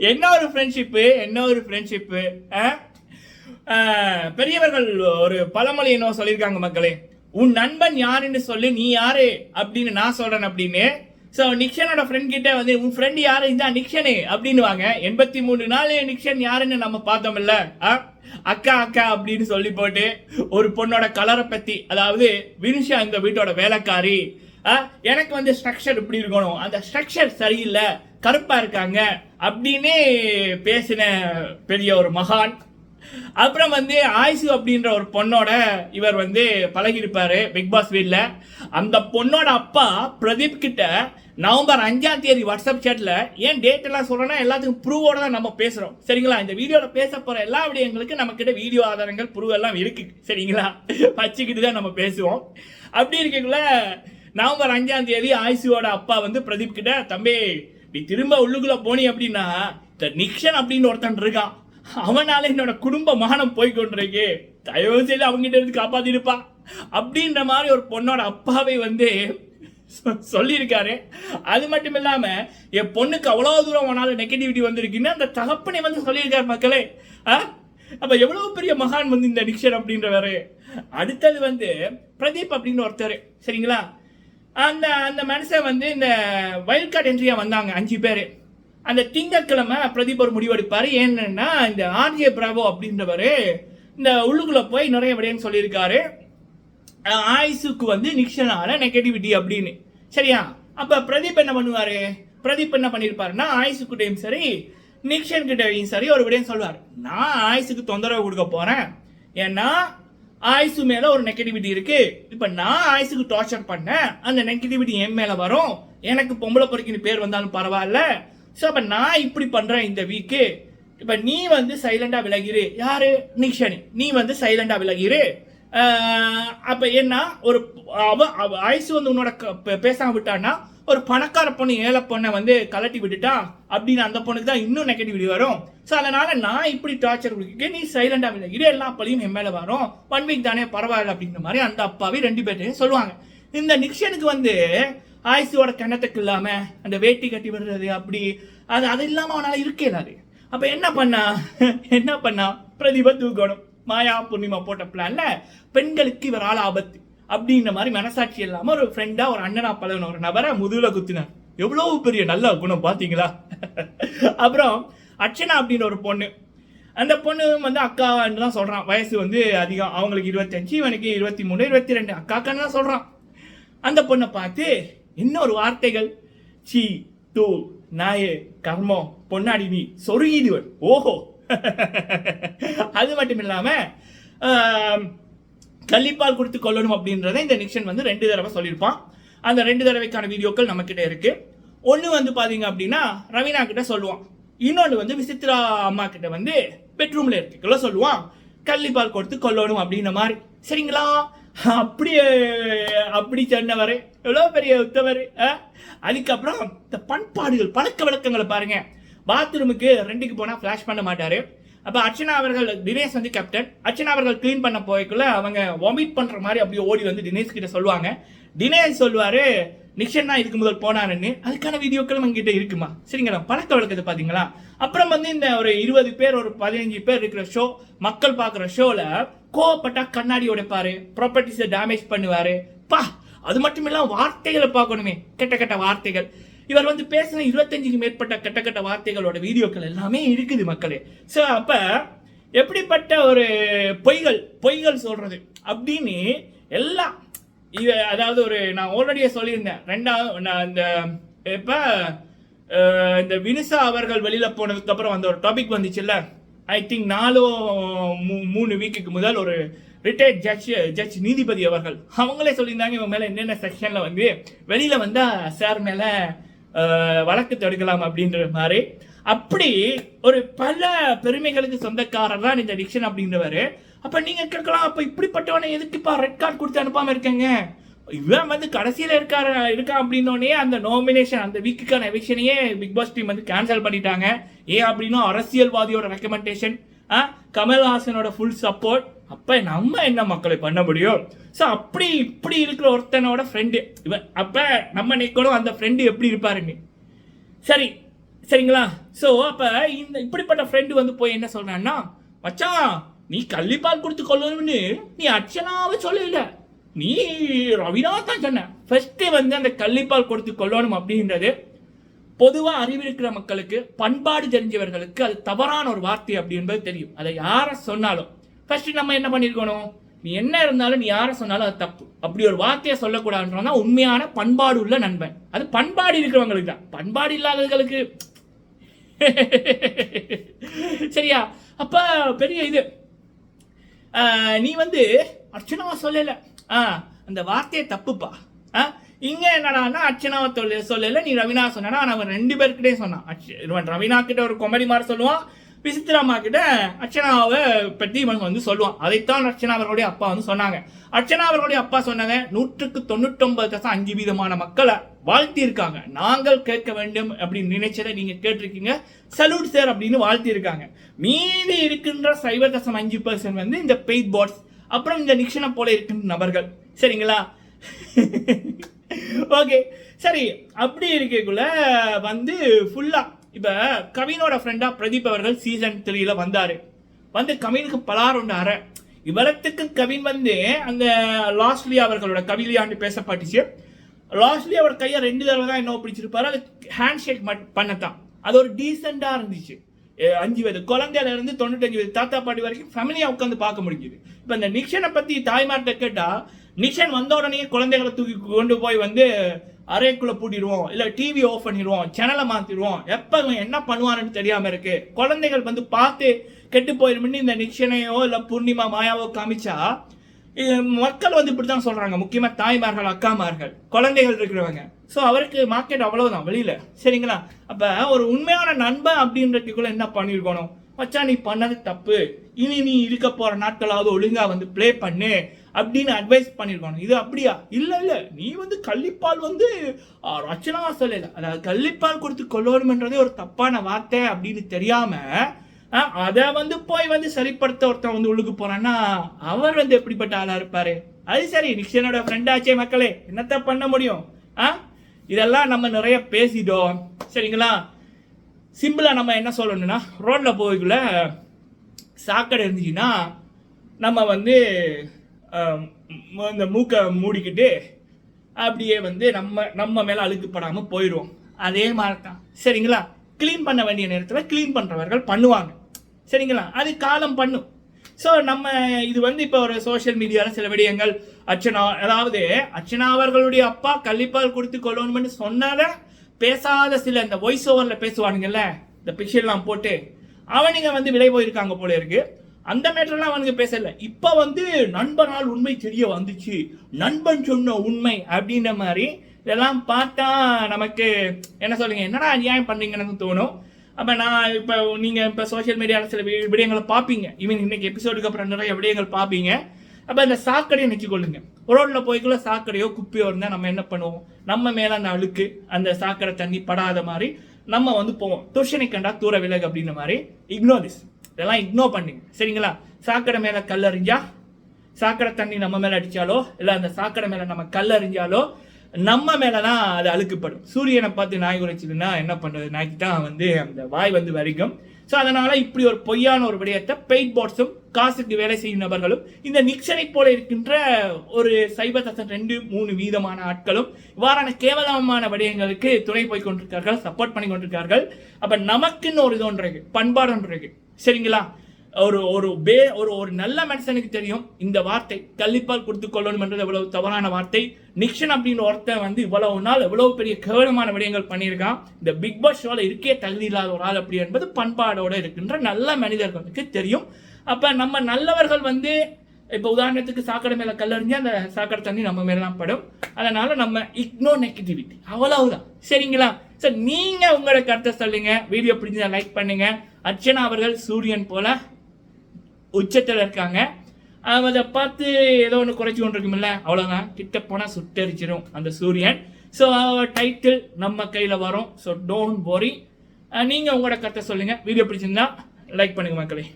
என்ன ஒரு ஃப்ரெண்ட்ஷிப்பு என்ன ஒரு ஃப்ரெண்ட்ஷிப்பு பெரியவர்கள் ஒரு பழமொழி என்ன சொல்லியிருக்காங்க மக்களே. உன் நண்பன் யாருன்னு சொல்லு நீ யாரு? அப்படின்னு நான் சொல்றேன் அப்படின்னு. ஸோ நிக்ஷனோட ஃப்ரெண்ட் கிட்ட வந்து உன் ஃப்ரெண்ட் யாரு? இந்த நிக்ஷனு அப்படின்னுவாங்க. எண்பத்தி மூணு நாள் நிக்ஷன் யாருன்னு நம்ம பார்த்தோம்ல ஆ? அக்கா அக்கா அப்படின்னு சொல்லி போட்டு ஒரு பொண்ணோட கலரை பத்தி அதாவது வினுஷா இந்த வீட்டோட வேலைக்காரி எனக்கு வந்து ஸ்ட்ரக்சர் இப்படி இருக்கணும்? அந்த ஸ்ட்ரக்சர் சரியில்லை கருப்பாக இருக்காங்க அப்படின்னு பேசின பெரிய ஒரு மகான். அப்புறம் வந்து ஆயிசு அப்படின்ற ஒரு பொண்ணோட இவர் வந்து பழகியிருப்பாரு பிக் பாஸ் வீட்டில் அந்த பொண்ணோட அப்பா பிரதீப் கிட்ட நவம்பர் அஞ்சாம் தேதி வாட்ஸ்அப் சேட்டில் ஏன் டேட் எல்லாம் சொல்றேன்னா எல்லாத்துக்கும் ப்ரூவோட தான் நம்ம பேசுகிறோம் சரிங்களா? இந்த வீடியோவில் பேச போகிற எல்லா விடயங்களுக்கு நம்மக்கிட்ட வீடியோ ஆதாரங்கள் ப்ரூவ் எல்லாம் இருக்குது சரிங்களா? வச்சுக்கிட்டு தான் நம்ம பேசுவோம். அப்படி இருக்கக்குள்ள நவம்பர் அஞ்சாம் தேதி ஆயுசுவோட அப்பா வந்து பிரதீப் கிட்ட தம்பி நீ திரும்ப உள்ளுக்குள்ள போனி அப்படின்னா இந்த நிக்ஷன் அப்படின்னு ஒருத்தன் இருக்கான். அவனால என்னோட குடும்ப மானம் போய் கொண்டிருக்கு. தயவு செய்து அவங்ககிட்ட இருந்து காப்பாத்திருப்பா அப்படின்ற மாதிரி ஒரு பொண்ணோட அப்பாவை வந்து சொல்லியிருக்காரு. அது மட்டும் இல்லாம என் பொண்ணுக்கு அவ்வளவு தூரம் உனால நெகட்டிவிட்டி வந்திருக்குன்னு அந்த தகப்பனை வந்து சொல்லியிருக்காரு மக்களே. ஆ? அப்ப எவ்வளவு பெரிய மகான் வந்து இந்த நிக்ஷன் அப்படின்றவரு? அடுத்தது வந்து பிரதீப் அப்படின்னு ஒருத்தர். சரிங்களா? அந்த அந்த மனுஷன் வந்து இந்த வைல்ட் கார்டு என்ட்ரியாக வந்தாங்க அஞ்சு பேர். அந்த திங்கட்கிழமை பிரதீப் முடிவெடுப்பார். ஏன்னா இந்த ஆர்ஜே பிரபோ அப்படின்றவர் இந்த உள்ளுக்குள்ளே போய் நிறைய விடையன்னு சொல்லியிருக்காரு. ஆயுசுக்கு வந்து நிக்ஷனால நெகட்டிவிட்டி அப்படின்னு. சரியா? அப்போ பிரதீப் என்ன பண்ணுவார்? பிரதீப் என்ன பண்ணியிருப்பாருன்னா ஆயுசுக்கிட்டையும் சரி நிக்ஷன் கிட்டையும் சரி ஒரு விடையும் சொல்லுவார். நான் ஆயுசுக்கு தொந்தரவு கொடுக்க போகிறேன் ஏன்னா ஆயுசு மேல ஒரு நெகட்டிவிட்டி இருக்கு. இப்ப நான் ஆயுசுக்கு டார்ச்சர் பண்ணேன். அந்த நெகட்டிவிட்டி என் மேல வரும். எனக்கு பொம்பளை பொறுக்கின்னு பேர் வந்தாலும் பரவாயில்ல. ஸோ அப்ப நான் இப்படி பண்றேன் இந்த வீக்கு இப்ப நீ வந்து சைலண்டா விலகிரு. யாரு? நிக்ஷனி. நீ வந்து சைலண்டா விலகிரு. அப்போ அப்ப என்ன? ஒரு அவ அவ வந்து உன்னோட க- பேசாம விட்டான்னா ஒரு பணக்கார பொண்ணு ஏழை பொண்ணை வந்து கலட்டி விட்டுட்டா அப்படின்னு அந்த பொண்ணுக்கு தான் இன்னும் நெகட்டிவிட்டி வரும். ஸோ அதனால நான் இப்படி டார்ச்சர் கொடுக்க நீ சைலெண்டாக இல்லை இது எல்லா பழியும் என் மேலே வரும். ஒன் வீக் தானே பரவாயில்ல அப்படிங்கிற மாதிரி அந்த அப்பாவே ரெண்டு பேர்ட்டையும் சொல்லுவாங்க. இந்த நிக்ஷனுக்கு வந்து ஆயுசோட கிணத்துக்கு இல்லாமல் அந்த வேட்டி கட்டி விடுறது அப்படி அது அது இல்லாமல் அவனால் இருக்கே இல்லாது. அப்போ என்ன பண்ணா? என்ன பண்ணா? பிரதிபா தூக்கணும். மாயா பூர்ணிமா போட்ட பிளான்ல பெண்களுக்கு இவரால் ஆபத்து. அப்படின்ற மாதிரி மனசாட்சி இல்லாமல் ஒரு ஃப்ரெண்டாக ஒரு அண்ணனா பழகின ஒரு நபரை முதுகில் குத்தினார். எவ்வளோ பெரிய நல்ல குணம் பார்த்தீங்களா அப்புறம் அர்ச்சனா அப்படின்ற ஒரு பொண்ணு. அந்த பொண்ணு வந்து அக்கான்னு தான் சொல்கிறான் வயசு வந்து அதிகம். அவங்களுக்கு இருபத்தஞ்சு இவனுக்கு இருபத்தி மூணு இருபத்தி ரெண்டு. அக்காக்கான்னு தான் சொல்கிறான் அந்த பொண்ணை பார்த்து இன்னொரு வார்த்தைகள். சி தூ நாயே கர்மம் பொன்னாடி நீ சொருகிடுவன். ஓஹோ. அது மட்டும் இல்லாமல் கள்ளிப்பால் கொடுத்து கொள்ளணும் அப்படின்றத இந்த நிக்ஷன் வந்து ரெண்டு தடவை சொல்லியிருப்பான். அந்த ரெண்டு தடவைக்கான வீடியோக்கள் நம்மக்கிட்ட இருக்குது இருக்கு. ஒன்று வந்து பார்த்தீங்க அப்படின்னா ரவீனா கிட்ட சொல்லுவான். இன்னொன்று வந்து விசித்ரா அம்மா கிட்ட வந்து பெட்ரூம்ல இருக்குள்ள சொல்லுவான். கள்ளிப்பால் கொடுத்து கொள்ளணும் அப்படின்ற மாதிரி. சரிங்களா? அப்படியே அப்படி சொன்னவர். எவ்வளோ பெரிய உத்தவர் அதுக்கப்புறம் இந்த பண்பாடுகள் பழக்க வழக்கங்களை பாருங்க. பாத்ரூமுக்கு ரெண்டுக்கு போனால் ஃப்ளாஷ் பண்ண மாட்டார். அப்போ அர்ச்சனா அவர்கள் தினேஷ் வந்து கேப்டன் அர்ச்சனா அவர்கள் க்ளீன் பண்ண போய்க்குள்ள அவங்க வாமிட் பண்ற மாதிரி அப்படியே ஓடி வந்து தினேஷ் கிட்ட சொல்லுவாங்க. தினேஷ் சொல்லுவாரு நிக்ஷன் தான் இதுக்கு முதல் போனாருன்னு. அதுக்கான வீடியோக்கள் உங்ககிட்ட இருக்குமா? சரிங்களா பழக்க வழக்கத்தை பார்த்தீங்களா அப்புறம் வந்து இந்த ஒரு இருபது பேர் ஒரு பதினஞ்சு பேர் இருக்கிற ஷோ மக்கள் பார்க்குற ஷோவில் கோவப்பட்டா கண்ணாடி உடைப்பாரு ப்ராப்பர்ட்டிஸை டேமேஜ் பண்ணுவாரு. பா அது மட்டும் இல்லாம வார்த்தைகளை பார்க்கணுமே. கெட்ட கெட்ட வார்த்தைகள். இவர் வந்து பேசின இருபத்தஞ்சுக்கு மேற்பட்ட கெட்ட கெட்ட வார்த்தைகளோட வீடியோக்கள் எல்லாமே இருக்குது மக்களே. ஸோ அப்போ எப்படிப்பட்ட ஒரு பொய்கள் பொய்கள் சொல்கிறது அப்படின்னு எல்லாம் இது அதாவது ஒரு நான் ஆல்ரெடியே சொல்லியிருந்தேன். ரெண்டாவது நான் இந்த இப்போ இந்த வினிசா அவர்கள் வெளியில் போனதுக்கப்புறம் அந்த ஒரு டாபிக் வந்துச்சுல்ல? ஐ திங்க் நாலோ மூ- மூணு வீக்குக்கு முதல் ஒரு ரிட்டையர்ட் ஜட்ஜ் ஜட்ஜ் நீதிபதி அவர்கள். அவங்களே சொல்லியிருந்தாங்க இவங்க மேலே என்னென்ன செக்ஷனில் வந்து வெளியில் வந்தால் சார் மேலே வழக்கு தொடுக்கலாம் அப்படின்ற மாதிரி. அப்படி ஒரு பல பெருமைகளுக்கு சொந்தக்காரர் தான் இந்த டிக்ஷன் அப்படின்றவர். அப்போ நீங்கள் கேட்கலாம் அப்போ இப்படிப்பட்டவனை எதுக்குப்பா ரெட் கார்டு கொடுத்து அனுப்பாமல் இருக்கேங்க? இவன் வந்து கடைசியில் இருக்காரு இருக்கான் அப்படின்னோடனே அந்த நாமினேஷன் அந்த வீக்குக்கான எவிக்ஷனையே பிக் பாஸ் டீம் வந்து கேன்சல் பண்ணிட்டாங்க. ஏன் அப்படின்னா அரசியல்வாதியோட ரெக்கமெண்டேஷன் கமல்ஹாசனோட ஃபுல் சப்போர்ட் அப்போ நம்ம என்ன மக்களை பண்ண முடியும்? ஸோ அப்படி இப்படி இருக்கிற ஒருத்தனோட ஃப்ரெண்டு இவன் அப்போ நம்ம நிற்கணும் அந்த ஃப்ரெண்டு எப்படி இருப்பாருன்னு சரி சரிங்களா? ஸோ அப்போ இந்த இப்படிப்பட்ட ஃப்ரெண்டு வந்து போய் என்ன சொல்கிறான்னா மச்சான் நீ கள்ளிப்பால் கொடுத்து கொள்ளணும்னு நீ அர்ச்சனாவை சொல்லல. நீ ரவினா தான் சொன்ன. ஃபஸ்ட்டு வந்து அந்த கள்ளிப்பால் கொடுத்து கொள்ளணும் அப்படின்றது பொதுவாக அறிவிருக்கிற மக்களுக்கு பண்பாடு தெரிஞ்சவர்களுக்கு அது தவறான ஒரு வார்த்தை அப்படின்றது தெரியும். அதை யாரை சொன்னாலும். ஃபஸ்ட்டு நம்ம என்ன பண்ணியிருக்கணும் நீ என்ன இருந்தாலும் நீ யாரை சொன்னாலும் அது தப்பு. அப்படி ஒரு வார்த்தையை சொல்லக்கூடாதுன்றா உண்மையான பண்பாடு உள்ள நண்பன். அது பண்பாடு இருக்கிறவங்களுக்கு தான். பண்பாடு இல்லாதவர்களுக்கு சரியா? அப்ப பெரிய இது. நீ வந்து அர்ச்சனாவை சொல்லல. ஆ அந்த வார்த்தையை தப்புப்பா. ஆ இங்க என்னடான்னா அர்ச்சனாவை சொல்ல சொல்லல. நீ ரவினா சொன்னா அவன் ரெண்டு பேர்கிட்டே சொன்னான். ரவினா கிட்ட ஒரு குமரி மாதிரி சொல்லுவான். விசித்திராமா கிட்ட அர்ச்சனாவை பற்றி இவங்க வந்து சொல்லுவான். அதைத்தான் அர்ச்சனா அவர்களுடைய அப்பா வந்து சொன்னாங்க. அர்ச்சனா அவர்களுடைய அப்பா சொன்னாங்க நூற்றுக்கு தொண்ணூற்றொன்பது தசம் அஞ்சு வீதமான மக்களை வாழ்த்தியிருக்காங்க. நாங்கள் கேட்க வேண்டும் அப்படின்னு நினைச்சதை நீங்க கேட்டிருக்கீங்க. சல்யூட் சார் அப்படின்னு வாழ்த்தியிருக்காங்க. மீதி இருக்கின்ற சைபர் தசம் அஞ்சு பர்சன்ட் வந்து இந்த பெய்ட் பாட்ஸ் அப்புறம் இந்த நிக்ஷனை போல இருக்கின்ற நபர்கள். சரிங்களா? ஓகே சரி அப்படி இருக்கக்குள்ள வந்து ஃபுல்லாக இப்போ கவினோட ஃப்ரெண்டாக பிரதீப் அவர்கள் சீசன் த்ரீல வந்தார். வந்து கவினுக்கு பலார் ஒன்று இவரத்துக்கு கவின் வந்து அந்த லாஸ்ட்லி அவர்களோட கவிதையாண்டு பேசப்பட்டுச்சு. லாஸ்ட்லி அவர் கையை ரெண்டு தடவை தான் என்ன பிடிச்சிருப்பாரு. அது ஹேண்ட் ஷேக் பண்ணத்தான். அது ஒரு டீசெண்டாக இருந்துச்சு. அஞ்சு வயது குழந்தையில இருந்து தொண்ணூத்தஞ்சு வயது தாத்தா பாட்டி வரைக்கும் ஃபேமிலியாக உட்காந்து பார்க்க முடிஞ்சுது. இப்போ இந்த நிக்ஷனை பற்றி தாய்மார்கிட்ட கேட்டால் நிக்ஷன் வந்த உடனே குழந்தைகளை தூக்கி கொண்டு போய் வந்து அறைக்குள்ள பூட்டிடுவோம் இல்ல டிவி ஆஃப் பண்ணிடுவோம் சேனலை மாத்திடுவோம். எப்ப என்ன பண்ணுவான்னு தெரியாம இருக்கு. குழந்தைகள் வந்து பார்த்து கெட்டு போயிருமுன்னு இந்த நிக்ஷனையோ இல்ல பூர்ணிமா மாயாவோ காமிச்சா இது மக்கள் வந்து இப்படி தான் சொல்றாங்க. முக்கியமா தாய்மார்கள் அக்காமார்கள் குழந்தைகள் இருக்கிறவங்க. ஸோ அவருக்கு மார்க்கெட் அவ்வளவுதான் வெளியில. சரிங்களா? அப்ப ஒரு உண்மையான நண்பன் அப்படின்றதுக்குள்ள என்ன பண்ணிருக்கணும்? மச்சா நீ பண்ணது தப்பு. இனி நீ இருக்க போற நாட்களாவது ஒழுங்கா வந்து ப்ளே பண்ணு. அப்படின்னு அட்வைஸ் பண்ணியிருக்கணும் இது அப்படியா? இல்லை இல்லை. நீ வந்து கள்ளிப்பால் வந்து ஆ, சொல்லலை சொல்லல அதாவது கள்ளிப்பால் கொடுத்து கொள்ளணுன்றதே ஒரு தப்பான வார்த்தை அப்படின்னு தெரியாமல் அதை வந்து போய் வந்து சரிப்படுத்த ஒருத்தன் வந்து உள்ளுக்கு போறான்னா அவர் வந்து எப்படிப்பட்ட ஆளாக இருப்பாரு? அது சரி நிக்ஷனோட ஃப்ரெண்டாச்சே மக்களே. என்னத்த பண்ண முடியும்? ஆ? இதெல்லாம் நம்ம நிறைய பேசிட்டோம். சரிங்களா? சிம்பிளாக நம்ம என்ன சொல்லணும்னா ரோட்டில் போய்க்குள்ள சாக்கடை இருந்துச்சுன்னா நம்ம வந்து அந்த இந்த மூக்கை மூடிக்கிட்டு அப்படியே வந்து நம்ம நம்ம மேலே அழுக்குப்படாமல் போயிடுவோம் அதே மாதிரி தான் சரிங்களா? க்ளீன் பண்ண வேண்டிய நேரத்தில் க்ளீன் பண்ணுறவர்கள் பண்ணுவாங்க. சரிங்களா? அது காலம் பண்ணும். ஸோ நம்ம இது வந்து இப்போ ஒரு சோஷியல் மீடியாவில் சில விடயங்கள் அர்ச்சனா அதாவது அர்ச்சனா அவர்களுடைய அப்பா கள்ளிப்பால் கொடுத்து கொள்ளணும்னு சொன்னதை பேசாத சில இந்த வாய்ஸ் ஓவரில் பேசுவானுங்கல்ல இந்த பிக்சர்லாம் போட்டு அவனுங்க வந்து விலை போயிருக்காங்க போல இருக்குது அந்த மேட்டர்லாம் அவனுக்கு பேசல. இப்போ வந்து நண்பனால் உண்மை தெரிய வந்துச்சு. நண்பன் சொன்ன உண்மை அப்படின்ற மாதிரி இதெல்லாம் பார்த்தா நமக்கு என்ன சொல்லுங்க என்னடா நியாயம் பண்ணீங்கன்னு தோணும். அப்போ நான் இப்போ நீங்கள் இப்போ சோஷியல் மீடியாவில் சில வி- விடயங்களை பார்ப்பீங்க. ஈவன் இன்னைக்கு எபிசோடுக்கு அப்புறம் நிறைய விடயங்கள் பார்ப்பீங்க. அப்போ அந்த சாக்கடையை நினைச்சிக்கொள்ளுங்க. ரோட்டில் போய்க்குள்ள சாக்கடையோ குப்பையோ இருந்தால் நம்ம என்ன பண்ணுவோம்? நம்ம மேலே அந்த அழுக்கு அந்த சாக்கடை தண்ணி படாத மாதிரி நம்ம வந்து போவோம். துஷனை கண்டா தூர விலகு அப்படின்ற மாதிரி. இக்னோர் திஸ் இதெல்லாம் இக்னோர் பண்ணுங்க சரிங்களா? சாக்கடை மேலே கல் அறிஞ்சா சாக்கடை தண்ணி நம்ம மேலே அடித்தாலோ இல்லை அந்த சாக்கடை மேலே நம்ம கல் அறிஞ்சாலோ நம்ம மேலே தான் அது அழுக்குப்படும். சூரியனை பார்த்து நாய் உரைச்சிதுன்னா என்ன பண்ணுறது நாய்க்கு தான் வந்து அந்த வாய் வந்து வரைக்கும். ஸோ அதனால் இப்படி ஒரு பொய்யான ஒரு விடயத்தை பெயிட் போர்ட்ஸும் காசுக்கு வேலை செய்யும் நபர்களும் இந்த நிக்சனை போல இருக்கின்ற ஒரு சைபர் தசன் ரெண்டு மூணு வீதமான ஆட்களும் இவ்வாறான கேவலமான விடயங்களுக்கு துணை போய் கொண்டிருக்கார்கள் சப்போர்ட் பண்ணி கொண்டிருக்கார்கள். அப்போ நமக்குன்னு ஒரு இது ஒன்று இருக்கு பண்பாடு ஒன்று இருக்கு. சரிங்களா? ஒரு ஒரு பே ஒரு ஒரு நல்ல மனுஷனுக்கு தெரியும். இந்த வார்த்தை கள்ளிப்பால் கொடுத்து கொள்ளணும் என்றது எவ்வளவு தவறான வார்த்தை. நிக்ஷன் அப்படின்ற ஒருத்தன் வந்து இவ்வளவு நாள் எவ்வளவு பெரிய கேவலமான விடயங்கள் பண்ணியிருக்கான். இந்த பிக் பாஸ் ஷோவில் இருக்கே தகுதி இல்லாத ஒரு ஆள் அப்படி என்பது பண்பாடோடு இருக்கின்ற நல்ல மனிதர்களுக்கு தெரியும். அப்போ நம்ம நல்லவர்கள் வந்து இப்போ உதாரணத்துக்கு சாக்கடை மேலே கல்லறிஞ்சு அந்த சாக்கடை தண்ணி நம்ம மேலாம் தான் படும். அதனால நம்ம இக்னோ நெகட்டிவிட்டி அவ்வளவுதான். சரிங்களா? சார் நீங்கள் உங்களோட கருத்தை சொல்லுங்கள் வீடியோ பிடிச்சா லைக் பண்ணுங்கள் அர்ச்சனா அவர்கள் சூரியன் போல உச்சத்தில் இருக்காங்க. அதை பார்த்து ஏதோ ஒன்று குறைச்சி கொண்டு இருக்குமில்ல அவ்வளோதான் கிட்ட போனால் சுட்டரிச்சிடும் அந்த சூரியன். ஸோ டைட்டில் நம்ம கையில் வரும். ஸோ டோன்ட் போரி நீங்கள் உங்களோட கருத்தை சொல்லுங்கள் வீடியோ பிடிச்சிருந்தா லைக் பண்ணுங்கள் மக்களே.